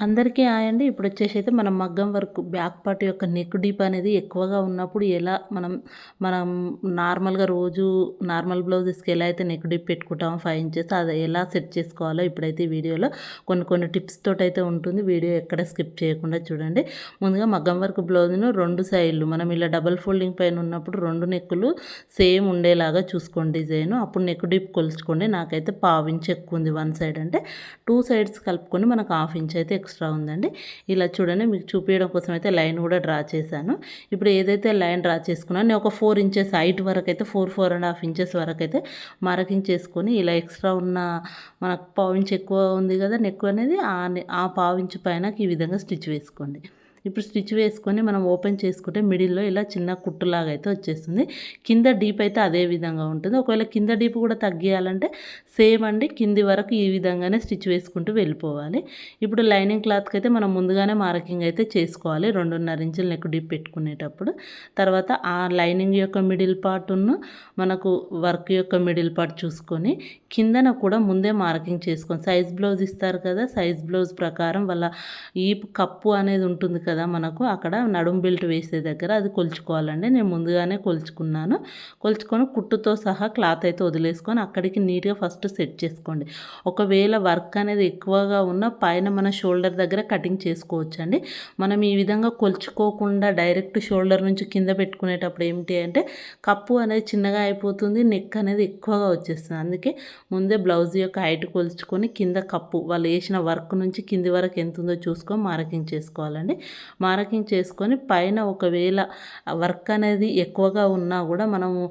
అందరికీ ఆయండి ఇప్పుడు వచ్చేసి అయితే మనం మగ్గం వర్క్ బ్యాక్ పార్ట్ యొక్క నెక్ డీప్ అనేది ఎక్కువగా ఉన్నప్పుడు ఎలా మనం మనం నార్మల్గా రోజు నార్మల్ బ్లౌజెస్కి ఎలా అయితే నెక్ డీప్ పెట్టుకుంటామో ఫైవ్ ఇంచెస్ అది ఎలా సెట్ చేసుకోవాలో ఇప్పుడైతే వీడియోలో కొన్ని కొన్ని టిప్స్ తోటైతే ఉంటుంది. వీడియో ఎక్కడ స్కిప్ చేయకుండా చూడండి. ముందుగా మగ్గం వర్క్ బ్లౌజ్ను రెండు సైడ్లు మనం ఇలా డబల్ ఫోల్డింగ్ పైన ఉన్నప్పుడు రెండు నెక్కులు సేమ్ ఉండేలాగా చూసుకోండి డిజైన్. అప్పుడు నెక్ డీప్ కొలుచుకోండి. నాకైతే పావు ఇంచ్ ఎక్కువ ఉంది వన్ సైడ్ అంటే టూ సైడ్స్ కలుపుకొని మనకు హాఫ్ ఇంచ్ అయితే ఎక్స్ట్రా ఉందండి. ఇలా చూడండి మీకు చూపించడం కోసం అయితే లైన్ కూడా డ్రా చేశాను. ఇప్పుడు ఏదైతే లైన్ డ్రా చేసుకున్నా నేను ఒక ఫోర్ ఇంచెస్ హైట్ వరకు అయితే four four and half inches వరకు అయితే మార్కింగ్ చేసుకొని ఇలా ఎక్స్ట్రా ఉన్న మనకు పావు ఇంచ్ ఎక్కువ ఉంది కదా నెక్ అనేది ఆ పావు ఇంచు పైన ఈ విధంగా స్టిచ్ వేసుకోండి. ఇప్పుడు స్టిచ్ వేసుకొని మనం ఓపెన్ చేసుకుంటే మిడిల్లో ఇలా చిన్న కుట్టులాగా అయితే వచ్చేస్తుంది. కింద డీప్ అయితే అదే విధంగా ఉంటుంది. ఒకవేళ కింద డీప్ కూడా తగ్గియాలంటే సేమ్ అండి. కింది వరకు ఈ విధంగానే స్టిచ్ వేసుకుంటూ వెళ్ళిపోవాలి. ఇప్పుడు లైనింగ్ క్లాత్కి అయితే మనం ముందుగానే మార్కింగ్ అయితే చేసుకోవాలి. రెండున్నర ఇంచులు నెక్ డీప్ పెట్టుకునేటప్పుడు. తర్వాత ఆ లైనింగ్ యొక్క మిడిల్ పార్ట్ను మనకు వర్క్ యొక్క మిడిల్ పార్ట్ చూసుకొని కిందన కూడా ముందే మార్కింగ్ చేసుకొని సైజ్ బ్లౌజ్ ఇస్తారు కదా సైజ్ బ్లౌజ్ ప్రకారం వాళ్ళ ఈ కప్పు అనేది ఉంటుంది కదా కదా మనకు. అక్కడ నడుం బెల్ట్ వేసే దగ్గర అది కొలుచుకోవాలండి. నేను ముందుగానే కొలుచుకున్నాను. కొలుచుకొని కుట్టుతో సహా క్లాత్ అయితే వదిలేసుకొని అక్కడికి నీట్గా ఫస్ట్ సెట్ చేసుకోండి. ఒకవేళ వర్క్ అనేది ఎక్కువగా ఉన్న పైన మన షోల్డర్ దగ్గర కటింగ్ చేసుకోవచ్చండి. మనం ఈ విధంగా కొలుచుకోకుండా డైరెక్ట్ షోల్డర్ నుంచి కింద పెట్టుకునేటప్పుడు ఏమిటి అంటే కప్పు అనేది చిన్నగా అయిపోతుంది నెక్ అనేది ఎక్కువగా వచ్చేస్తుంది. అందుకే ముందే బ్లౌజ్ యొక్క హైట్ కొలుచుకొని కింద కప్పు వాళ్ళు వేసిన వర్క్ నుంచి కింది వరకు ఎంత ఉందో చూసుకొని మార్కింగ్ చేసుకోవాలండి. మార్కింగ్ చేసుకొని పైన ఒకవేళ వర్క్ అనేది ఎక్కువగా ఉన్నా కూడా మనము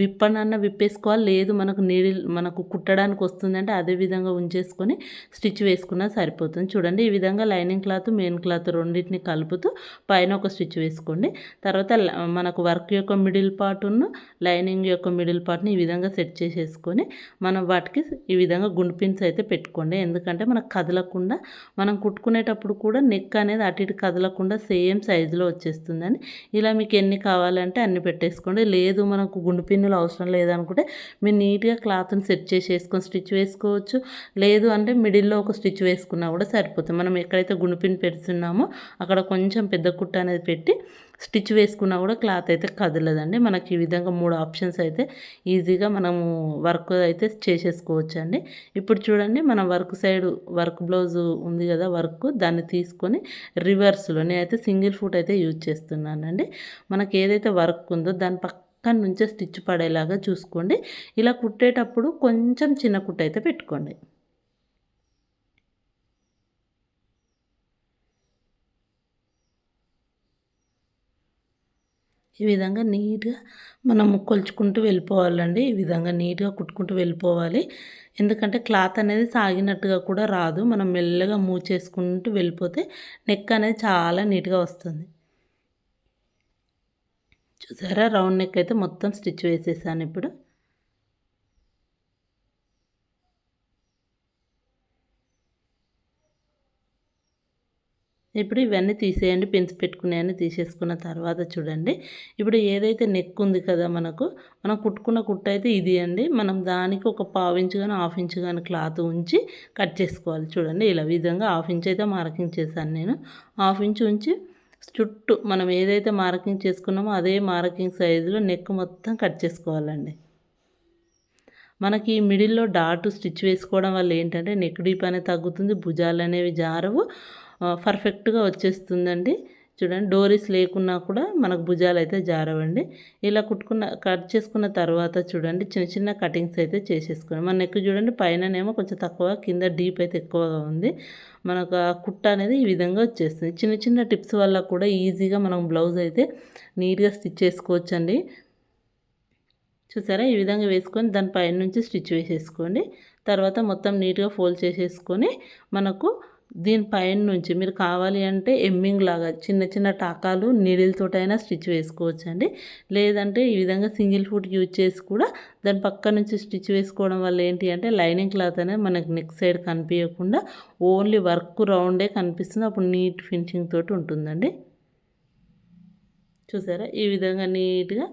విప్పనన్న విప్పేసుకోవాలి. లేదు మనకు నీడి మనకు కుట్టడానికి వస్తుందంటే అదే విధంగా ఉంచేసుకొని స్టిచ్ వేసుకున్నా సరిపోతుంది. చూడండి ఈ విధంగా లైనింగ్ క్లాత్ మెయిన్ క్లాత్ రెండింటిని కలుపుతూ పైన ఒక స్టిచ్ వేసుకోండి. తర్వాత మనకు వర్క్ యొక్క మిడిల్ పార్ట్ను లైనింగ్ యొక్క మిడిల్ పార్ట్ని ఈ విధంగా సెట్ చేసేసుకొని మనం వాటికి ఈ విధంగా గుండు పిన్స్ అయితే పెట్టుకోండి. ఎందుకంటే మనకు కదలకుండా మనం కుట్టుకునేటప్పుడు కూడా నెక్ అనేది అటు ఇటు కదలకుండా సేమ్ సైజులో వచ్చేస్తుందని ఇలా మీకు ఎన్ని కావాలంటే అన్ని పెట్టేసుకోండి. లేదు మనకు గుండు పిన్నులు అవసరం లేదనుకుంటే మీరు నీట్గా క్లాత్ని సెట్ చేసి వేసుకొని స్టిచ్ వేసుకోవచ్చు. లేదు అంటే మిడిల్లో ఒక స్టిచ్ వేసుకున్నా కూడా సరిపోతుంది. మనం ఎక్కడైతే గుండు పిన్ పెడుతున్నామో అక్కడ కొంచెం పెద్ద కుట్ట అనేది పెట్టి స్టిచ్ వేసుకున్నా కూడా క్లాత్ అయితే కదలదండి. మనకి ఈ విధంగా మూడు ఆప్షన్స్ అయితే ఈజీగా మనము వర్క్ అయితే చేసేసుకోవచ్చు అండి ఇప్పుడు చూడండి మనం వర్క్ సైడ్ వర్క్ బ్లౌజ్ ఉంది కదా వర్క్ దాన్ని తీసుకొని రివర్స్లో నేనైతే సింగిల్ ఫుట్ అయితే యూజ్ చేస్తున్నానండి. మనకి ఏదైతే వర్క్ ఉందో దాని పక్కన నుంచే స్టిచ్ పడేలాగా చూసుకోండి. ఇలా కుట్టేటప్పుడు కొంచెం చిన్న కుట్ట అయితే పెట్టుకోండి. ఈ విధంగా నీట్గా మనం కొలుచుకుంటూ వెళ్ళిపోవాలండి. ఈ విధంగా నీట్గా కుట్టుకుంటూ వెళ్ళిపోవాలి. ఎందుకంటే క్లాత్ అనేది సాగినట్టుగా కూడా రాదు. మనం మెల్లగా మూవ్ చేసుకుంటూ వెళ్ళిపోతే నెక్ అనేది చాలా నీట్గా వస్తుంది. చూసారా? రౌండ్ నెక్ అయితే మొత్తం స్టిచ్ వేసేసాను ఇప్పుడు. ఇప్పుడు ఇవన్నీ తీసేయండి పెంచి పెట్టుకునేవన్నీ తీసేసుకున్న తర్వాత చూడండి. ఇప్పుడు ఏదైతే నెక్ ఉంది కదా మనకు మనం కుట్టుకున్న కుట్టు అయితే ఇది అండి. మనం దానికి ఒక పావు ఇంచు కానీ హాఫ్ ఇంచు కానీ క్లాత్ ఉంచి కట్ చేసుకోవాలి చూడండి. ఇలా విధంగా హాఫ్ ఇంచ్ అయితే మార్కింగ్ చేశాను నేను. హాఫ్ ఇంచ్ ఉంచి చుట్టూ మనం ఏదైతే మార్కింగ్ చేసుకున్నామో అదే మార్కింగ్ సైజులో నెక్ మొత్తం కట్ చేసుకోవాలండి. మనకి మిడిల్లో డాట్ స్టిచ్ వేసుకోవడం వల్ల ఏంటంటే నెక్ డీప్ అనేది తగ్గుతుంది భుజాలు అనేవి జారవు. పర్ఫెక్ట్గా వచ్చేస్తుందండి. చూడండి డోరీస్ లేకున్నా కూడా మనకు భుజాలు అయితే జారవండి. ఇలా కుట్టుకున్న కట్ చేసుకున్న తర్వాత చూడండి చిన్న చిన్న కటింగ్స్ అయితే చేసేసుకోండి. మన నెక్ చూడండి పైననేమో కొంచెం తక్కువ కింద డీప్ అయితే ఎక్కువగా ఉంది. మనకు ఆ కుట్ట అనేది ఈ విధంగా వచ్చేస్తుంది. చిన్న చిన్న టిప్స్ వల్ల కూడా ఈజీగా మనం బ్లౌజ్ అయితే నీట్గా స్టిచ్ చేసుకోవచ్చండి. చూసారా? ఈ విధంగా వేసుకొని దాని పైన నుంచి స్టిచ్ వేసేసుకోండి. తర్వాత మొత్తం నీట్గా ఫోల్డ్ చేసేసుకొని మనకు దీనిపైన నుంచి మీరు కావాలి అంటే ఎమ్మింగ్ లాగా చిన్న చిన్న టాకాలు నీడిల్తోటైనా స్టిచ్ వేసుకోవచ్చు అండి లేదంటే ఈ విధంగా సింగిల్ ఫుట్ యూజ్ చేసి కూడా దాని పక్క నుంచి స్టిచ్ వేసుకోవడం వల్ల ఏంటి అంటే లైనింగ్ క్లాత్ అనేది మనకి నెక్ సైడ్ కనిపించకుండా ఓన్లీ వర్క్ రౌండే కనిపిస్తుంది. అప్పుడు నీట్ ఫినిషింగ్ తోటి ఉంటుందండి. చూసారా? ఈ విధంగా నీట్గా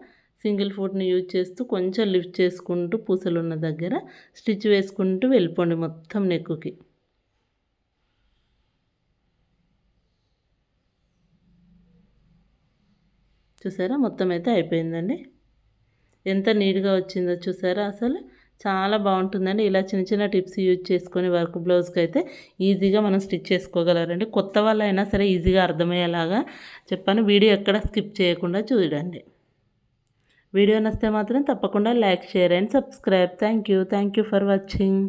సింగిల్ ఫుట్ని యూజ్ చేస్తూ కొంచెం లిఫ్ట్ చేసుకుంటూ పూసలు ఉన్న దగ్గర స్టిచ్ వేసుకుంటూ వెళ్ళిపోండి మొత్తం నెక్కుకి. చూసారా? మొత్తం అయితే అయిపోయిందండి. ఎంత నీట్గా వచ్చిందో చూసారా? అసలు చాలా బాగుంటుందండి. ఇలా చిన్న చిన్న టిప్స్ యూజ్ చేసుకొని వర్క్ బ్లౌజ్కి అయితే ఈజీగా మనం స్టిచ్ చేసుకోగలరండి. కొత్త వాళ్ళైనా సరే ఈజీగా అర్థమయ్యేలాగా చెప్పాను. వీడియో ఎక్కడ స్కిప్ చేయకుండా చూడండి. వీడియో నచ్చితే మాత్రం తప్పకుండా like share and subscribe. Thank you thank you for watching.